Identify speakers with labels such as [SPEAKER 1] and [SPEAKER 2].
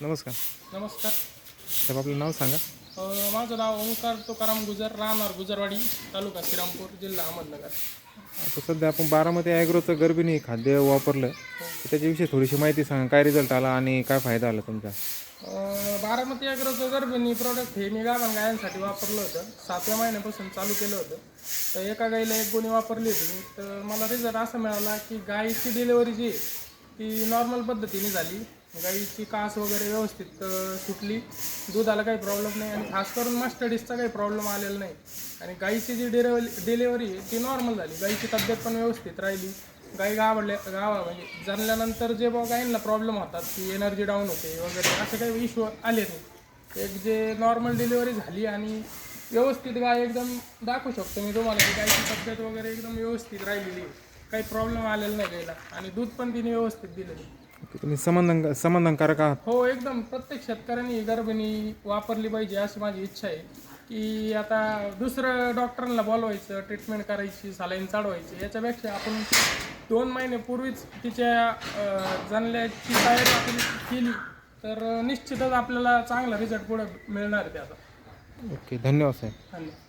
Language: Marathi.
[SPEAKER 1] नमस्कार.
[SPEAKER 2] नमस्कार.
[SPEAKER 1] साहेब आपलं नाव सांगा.
[SPEAKER 2] अ, माझं नाव ओंकार तुकाराम गुजर राहणार गुजरवाडी तालुका श्रीरामपूर जिल्हा अहमदनगर.
[SPEAKER 1] आता सध्या आपण बारामती ॲग्रोचं गर्भिणी खाद्य वापरलं. तर त्याच्याविषयी थोडीशी माहिती सांगा. काय रिझल्ट आला आणि काय फायदा आला तुमचा?
[SPEAKER 2] अ, बारामती अग्रोचं गर्भिणी प्रोडक्ट हे मी गाभण गायांसाठी वापरलं होतं. सातव्या महिन्यापासून चालू केलं होतं. तर एका गाईला एक गोणी वापरली होती. मी तर मला रिझल्ट असा मिळाला की गाईची डिलिव्हरी जी आहे, ती नॉर्मल पद्धतीने झाली. गाईची कास वगैरे व्यवस्थित सुटली. दुधाला काही प्रॉब्लेम नाही आणि खास करून मास्टडीजचा काही प्रॉब्लेम आलेला नाही. आणि गाईची जी डिलेवरी डिलेवरी आहे ती नॉर्मल झाली. गाईची तब्येत पण व्यवस्थित राहिली. गाई गावडल्या गावा म्हणजे जणल्यानंतर जे बा गाईंना प्रॉब्लेम होतात की एनर्जी डाऊन होते वगैरे असे काही इश्यू आले नाही. एक जे नॉर्मल डिलिव्हरी झाली आणि व्यवस्थित गाय एकदम दाखवू शकतो मी तुम्हाला की गायची तब्येत वगैरे एकदम व्यवस्थित राहिलेली काही प्रॉब्लेम आलेला नाही गायला आणि दूध पण तिने व्यवस्थित दिलेलं
[SPEAKER 1] तुम्ही समाधान समाधानकारक आहात.
[SPEAKER 2] हो एकदम. प्रत्येक शेतकऱ्यांनी ही गर्भिणी वापरली पाहिजे अशी माझी इच्छा आहे. की आता दुसरं डॉक्टरांना बोलवायचं ट्रीटमेंट करायची सालाईन चढवायची याच्यापेक्षा आपण दोन महिने पूर्वीच तिच्या जाणल्याची तयारी आपण केली तर निश्चितच आपल्याला चांगला रिझल्ट पुढे मिळणार आहे त्याचा.
[SPEAKER 1] ओके धन्यवाद साहेब.
[SPEAKER 2] धन्यवाद.